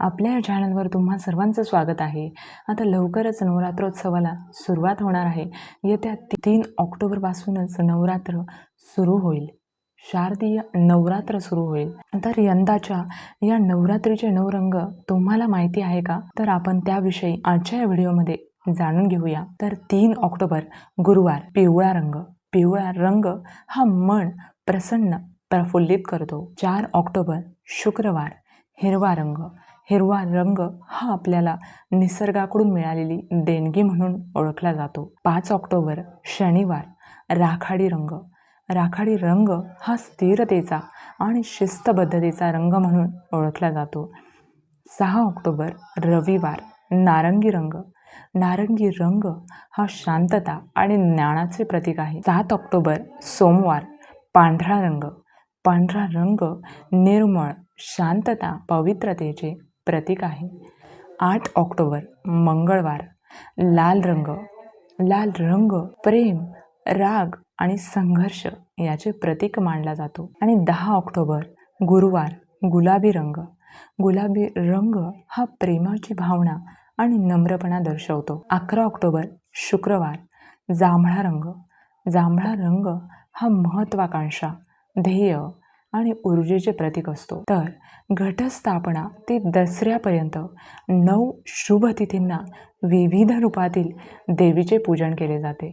आपल्या या चॅनलवर तुम्हा सर्वांचं स्वागत आहे. आता लवकरच नवरात्रोत्सवाला सुरुवात होणार आहे. येत्या तीन ऑक्टोबरपासूनच नवरात्र सुरू होईल. शारदीय नवरात्र सुरू होईल. तर यंदाच्या या नवरात्रीचे नऊ रंग तुम्हाला माहिती आहे का? तर आपण त्याविषयी आजच्या या व्हिडिओमध्ये जाणून घेऊया. तर तीन ऑक्टोबर गुरुवार पिवळा रंग. पिवळा रंग हा मन प्रसन्न प्रफुल्लित करतो. चार ऑक्टोबर शुक्रवार हिरवा रंग. हिरवा रंग हा आपल्याला निसर्गाकडून मिळालेली देणगी म्हणून ओळखला जातो. पाच ऑक्टोबर शनिवार राखाडी रंग. राखाडी रंग हा स्थिरतेचा आणि शिस्तबद्धतेचा रंग म्हणून ओळखला जातो. सहा ऑक्टोबर रविवार नारंगी रंग. नारंगी रंग हा शांतता आणि ज्ञानाचे प्रतीक आहे. सात ऑक्टोबर सोमवार पांढरा रंग. पांढरा रंग निर्मळ शांतता पवित्रतेचे प्रतीक आहे. आठ ऑक्टोबर मंगळवार. लाल रंग. लाल रंग प्रेम राग आणि संघर्ष याचे प्रतीक मानला जातो. आणि दहा ऑक्टोबर गुरुवार गुलाबी रंग. गुलाबी रंग हा प्रेमाची भावना आणि नम्रपणा दर्शवतो. अकरा ऑक्टोबर शुक्रवार. जांभळा रंग. जांभळा रंग हा महत्वाकांक्षा ध्येय आणि ऊर्जेचे प्रतीक असतो. तर घटस्थापना ते दसऱ्यापर्यंत नऊ शुभ तिथींना विविध रूपातील देवीचे पूजन केले जाते.